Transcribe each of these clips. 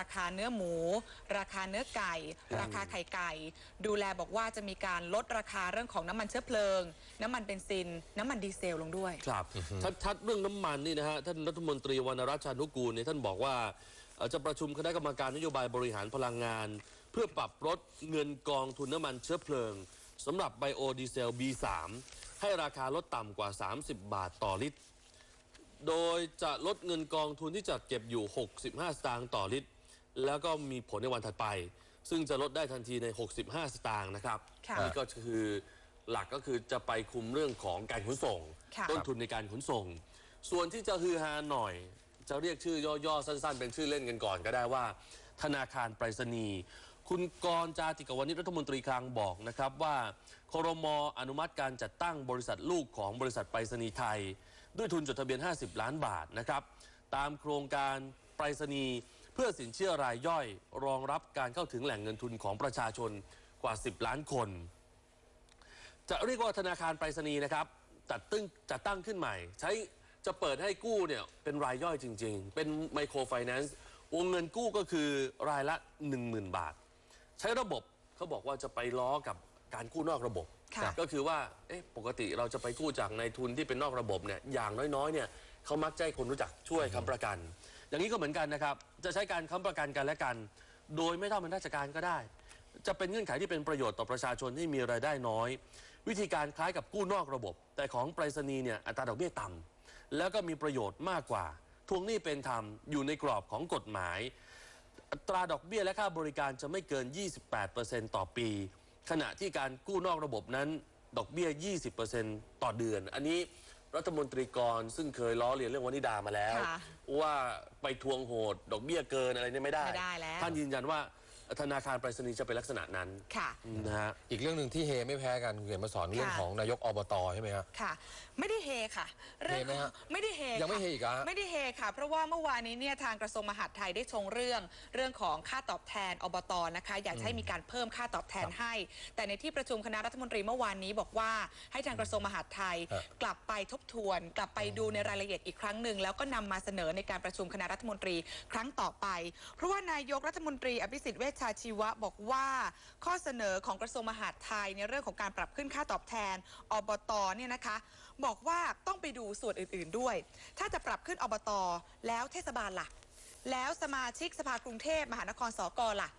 ราคาเนื้อหมู ราคาเนื้อไก่ ราคาไข่ไก่ ดูแลบอกว่าจะมีการลดราคาเรื่องของน้ำมันเชื้อเพลิง น้ำมันเบนซิน น้ำมันดีเซลลงด้วย ครับชัดๆเรื่องน้ำมันนี่นะฮะท่านรัฐมนตรีวรรณรัชชานุกูลเนี่ยท่านบอกว่าเอ่อจะประชุมคณะกรรมการนโยบายบริหารพลังงาน เพื่อปรับลดเงินกองทุนน้ำมันเชื้อเพลิงสำหรับไบโอดีเซล B3 ให้ราคาลดต่ำกว่า 30 บาทต่อลิตร โดยจะลดเงินกองทุนที่จัดเก็บอยู่ 65 สตางค์ต่อลิตร แล้วก็มีผลในวันถัดไป ซึ่งจะลดได้ทันทีใน 65 สตางค์นะครับค่ะนี่ก็คือหลักก็คือจะไปคุมเรื่องของการขนส่ง ค่ะ ต้นทุนในการขนส่ง ส่วนที่จะฮือฮาหน่อย จะเรียกชื่อย่อๆ สั้น ๆ เป็นชื่อเล่นกันก่อนก็ได้ว่า ธนาคารไปรษณีย์คุณกรณ์จาติกาวนิชรัฐมนตรีคลังบอกนะครับว่าครมอนุมัติการจัดตั้งบริษัทลูกของบริษัทไปรษณีย์ไทย ด้วยทุนจดทะเบียน 50 ล้านบาทนะครับ ตามโครงการไปรษณีย์ เพื่อสินเชื่อรายย่อย รองรับการเข้าถึงแหล่งเงินทุนของประชาชนกว่า 10 ล้านคน จะเรียกว่าธนาคารไปรษณีย์นะครับจัดตั้งจัดตั้งขึ้นใหม่ ใช้จะเปิดให้กู้เนี่ยเป็นรายย่อยจริง ๆ เป็นไมโครไฟแนนซ์วงเงินกู้ก็คือรายละ 10,000 บาท ใช้ระบบเขาบอกว่าจะไปล้อกับการกู้นอกระบบค่ะก็คือว่าเอ๊ะปกติเราจะไปกู้จากในทุนที่เป็นนอกระบบเนี่ยอย่างน้อยๆเนี่ยเขามักจะให้คนรู้จักช่วยค้ำประกัน อย่างนี้ก็เหมือนกันนะครับ จะใช้การค้ำประกันกันและกัน โดยไม่ต้องเป็นราชการก็ได้ จะเป็นเงื่อนไขที่เป็นประโยชน์ต่อประชาชนที่มีรายได้น้อย วิธีการคล้ายกับกู้นอกระบบ แต่ของไปรษณีย์เนี่ยอัตราดอกเบี้ยต่ำแล้วก็มีประโยชน์มากกว่า ทวงหนี้เป็นธรรมอยู่ในกรอบของกฎหมาย อัตราดอกเบี้ยและค่าบริการจะไม่เกิน 28%ต่อปี ขณะที่การกู้นอกระบบนั้นดอกเบี้ย 20%ต่อเดือน อันนี้ รัฐมนตรีกรซึ่งเคยล้อเลียนเรื่องวนิดามาแล้ว ค่ะว่าไปทวงโหด ดอกเบี้ยเกินอะไรเนี่ยไม่ได้ ไม่ได้แล้ว ท่านยืนยันว่า ธนาคารไปรษณีย์จะเป็นลักษณะนั้นค่ะ นะฮะ อีกเรื่องหนึ่งที่เฮไม่แพ้กันคุณเขียนมาสอนเรื่องของนายกอบตใช่ไหมครับค่ะ ไม่ได้เฮค่ะเฮไหมฮะไม่ได้เฮยังไม่ค่ะเฮอีกเหรอฮะไม่ได้เฮค่ะ เพราะว่าเมื่อวานนี้เนี่ยทางกระทรวงมหาดไทยได้ชงเรื่องเรื่องของค่าตอบแทนอบตนะคะ อยากจะให้มีการเพิ่มค่าตอบแทนให้ แต่ในที่ประชุมคณะรัฐมนตรีเมื่อวานนี้บอกว่าให้ทางกระทรวงมหาดไทยฮะกลับไปทบทวน กลับไปดูในรายละเอียดอีกครั้งหนึ่งแล้วก็นำมาเสนอในการประชุมคณะรัฐมนตรีครั้งต่อไป เพราะว่านายกรัฐมนตรีอภิสิทธิ์เวชชาชีวะบอกว่า ข้อเสนอของกระทรวงมหาดไทยในเรื่องของการปรับขึ้นค่าตอบแทนอบตเนี่ยนะคะ บอกว่าต้องไปดูส่วนอื่นๆด้วย ถ้าจะปรับขึ้นอบตแล้วเทศบาลล่ะ แล้วสมาชิกสภากรุงเทพมหานครสกล่ะ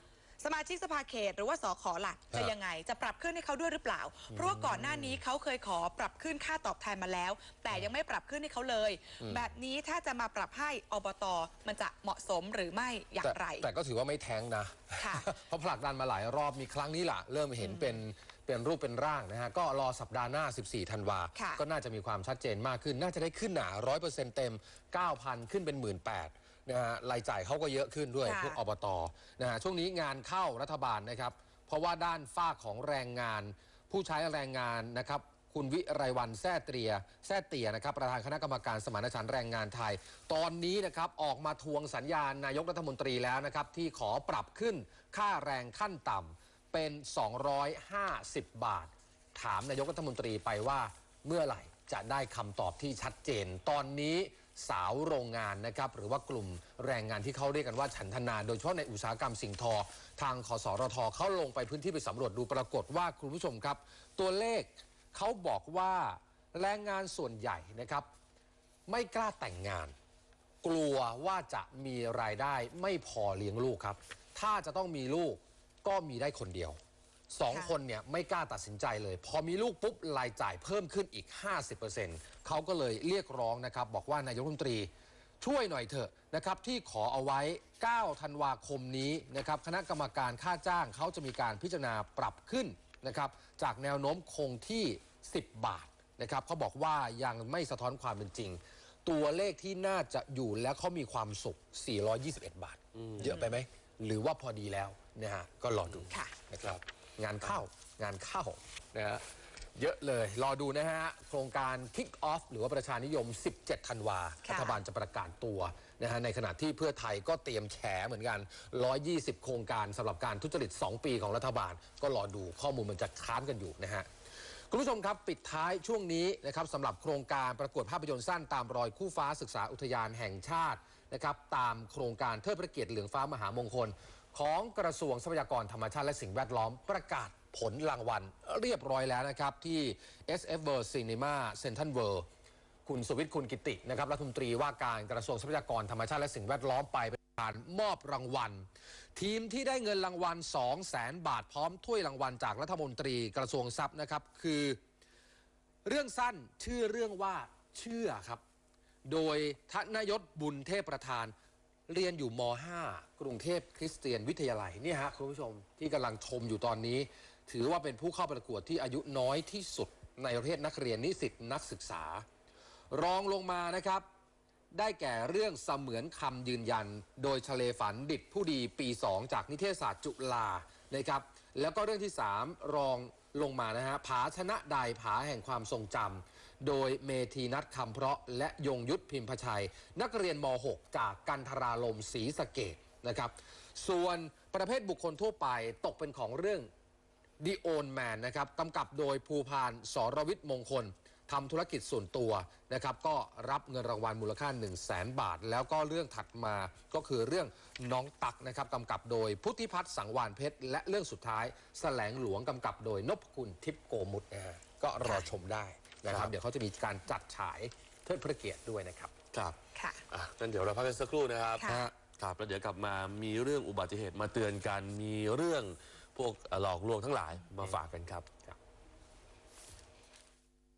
สมาชิกสภาเขตหรือว่าสขล่ะจะฮะยังไงจะปรับขึ้นให้เขาด้วยหรือเปล่า เพราะว่าก่อนหน้านี้เขาเคยขอปรับขึ้นค่าตอบแทนมาแล้ว แต่ยังไม่ปรับขึ้นให้เขาเลย แบบนี้ถ้าจะมาปรับให้อบตมันจะเหมาะสมหรือไม่อย่างแต่ไร แต่ก็ถือว่าไม่แท้งนะค่ะเพราะผลักดันมาหลายรอบมีครั้งนี้แหละเริ่มเห็นเป็นเป็นรูปเป็นร่างนะฮะ ก็รอสัปดาห์หน้า 14 ธันวาค่ะก็น่าจะมีความชัดเจนมากขึ้น น่าจะได้ขึ้นหนาร้อยเปอร์เซ็นต์เต็ม 9,000 ขึ้นเป็น 1 8ื่น นะฮะรายจ่ายเขาก็เยอะขึ้นด้วย ค่ะ พวกอบตนะฮะช่วงนี้งานเข้ารัฐบาลนะครับ เพราะว่าด้านฝ้ากของแรงงาน ผู้ใช้แรงงานนะครับ คุณวิไรวันแซ่เตียแซ่เตียนะครับ ประธานคณะกรรมการสมานฉันท์แรงงานไทย ตอนนี้นะครับออกมาทวงสัญญาณนายกรัฐมนตรีแล้วนะครับ ที่ขอปรับขึ้นค่าแรงขั้นต่ำเป็น 250 บาท ถามนายกรัฐมนตรีไปว่าเมื่อไหร่จะได้คำตอบที่ชัดเจน ตอนนี้ สาวโรงงานนะครับหรือว่ากลุ่มแรงงานที่เขาเรียกกันว่าฉันทนา โดยเฉพาะในอุตสาหกรรมสิ่งทอ ทางคสรทเขาลงไปพื้นที่ไปสำรวจดูปรากฏว่าคุณผู้ชมครับ ตัวเลขเขาบอกว่าแรงงานส่วนใหญ่นะครับ ไม่กล้าแต่งงาน กลัวว่าจะมีรายได้ไม่พอเลี้ยงลูกครับ ถ้าจะต้องมีลูกก็มีได้คนเดียว สองค่ะคนเนี่ยไม่กล้าตัดสินใจเลย พอมีลูกปุ๊บรายจ่ายเพิ่มขึ้นอีก 50%เขาก็เลยเรียกร้องนะครับ บอกว่านายกรัฐมนตรีช่วยหน่อยเถอะนะครับที่ขอเอาไว้ 9 ธันวาคมนี้นะครับคณะกรรมการค่าจ้างเขาจะมีการพิจารณาปรับขึ้นนะครับจากแนวโน้มคงที่ 10 บาทนะครับเขาบอกว่ายังไม่สะท้อนความเป็นจริง ตัวเลขที่น่าจะอยู่แล้วเขามีความสุข 421 บาท เยอะไปไหม หรือว่าพอดีแล้วนะฮะก็รอดูค่ะนะครับ งานเข้างานเข้านะฮะเยอะเลย รอดูนะฮะ โครงการ Kick Off หรือว่าประชานิยม 17 ธันวาค่ะรัฐบาลจะประกาศตัวนะฮะ ในขณะที่เพื่อไทยก็เตรียมแฉเหมือนกัน 120 โครงการสำหรับการทุจริต 2 ปีของรัฐบาล ก็รอดูข้อมูลมันจะค้านกันอยู่นะฮะ คุณผู้ชมครับ ปิดท้ายช่วงนี้นะครับสำหรับโครงการประกวดภาพยนตร์สั้นตามรอยคู่ฟ้าศึกษาอุทยานแห่งชาตินะครับตามโครงการเทิดพระเกียรติเหลืองฟ้ามหามงคล ของกระทรวงทรัพยากรธรรมชาติและสิ่งแวดล้อมประกาศผลรางวัลเรียบร้อยแล้วนะครับที่ SF World Cinema Central World คุณสุวิทย์คุณกิตินะครับรัฐมนตรีว่าการกระทรวงทรัพยากรธรรมชาติและสิ่งแวดล้อมไปเป็นการมอบรางวัล ทีมที่ได้เงินรางวัล 2 0 0แสนบาทพร้อมถ้วยรางวัลจากรัฐมนตรีกระทรวงทรัพย์นะครับคือ เรื่องสั้นชื่อเรื่องว่าเชื่อครับ โดยทนยศบุญเทพประธาน เรียนอยู่ม .5 กรุงเทพคริสเตียนวิทยาลัยเนี่ยฮะคุณผู้ชมที่กำลังชมอยู่ตอนนี้ ถือว่าเป็นผู้เข้าประกวดที่อายุน้อยที่สุดในประเภทนักเรียนนิสิตนักศึกษา รองลงมานะครับ ได้แก่เรื่องเสมือนคำยืนยัน โดยชเลฝันดิตผู้ดีปี 2 จากนิเทศศาสตร์จุฬานะครับแล้วก็เรื่องที่ 3 รองลงมานะฮะผาชนะใดผาแห่งความทรงจำ โดยเมธีนัทคำเพราะและยงยุทธพิมพชัย นักเรียนม .6 จากกันทราลมศรีสะเกดนะครับ ส่วนประเภทบุคคลทั่วไปตกเป็นของเรื่อง The Own Man นะครับกำกับโดยภูพานสรวิทย์มงคลทำธุรกิจส่วนตัวนะครับ ก็รับเงินรางวัลมูลค่า 1 0 0 0 0แสนบาท แล้วก็เรื่องถัดมาก็คือเรื่องน้องตักนะครับกำกับโดยพุทธิพัฒน์สังวานเพชร และเรื่องสุดท้ายแสลงหลวงกำกับโดยนพคุณทิพย์โกมุตนะฮะก็รอชมได้ นะคครัรับบเดี๋ยวเขาจะมีการจัดฉายเทิดพระเกียรติด้วยนะครับ ครับค่ะ อะงั้นเดี๋ยวเราพักกันสักครู่นะครับค่ะ ครับแล้วเดี๋ยวกลับมามีเรื่องอุบัติเหตุมาเตือนกันมีเรื่องพวกหลอกลวงทั้งหลายมาฝากกันครับ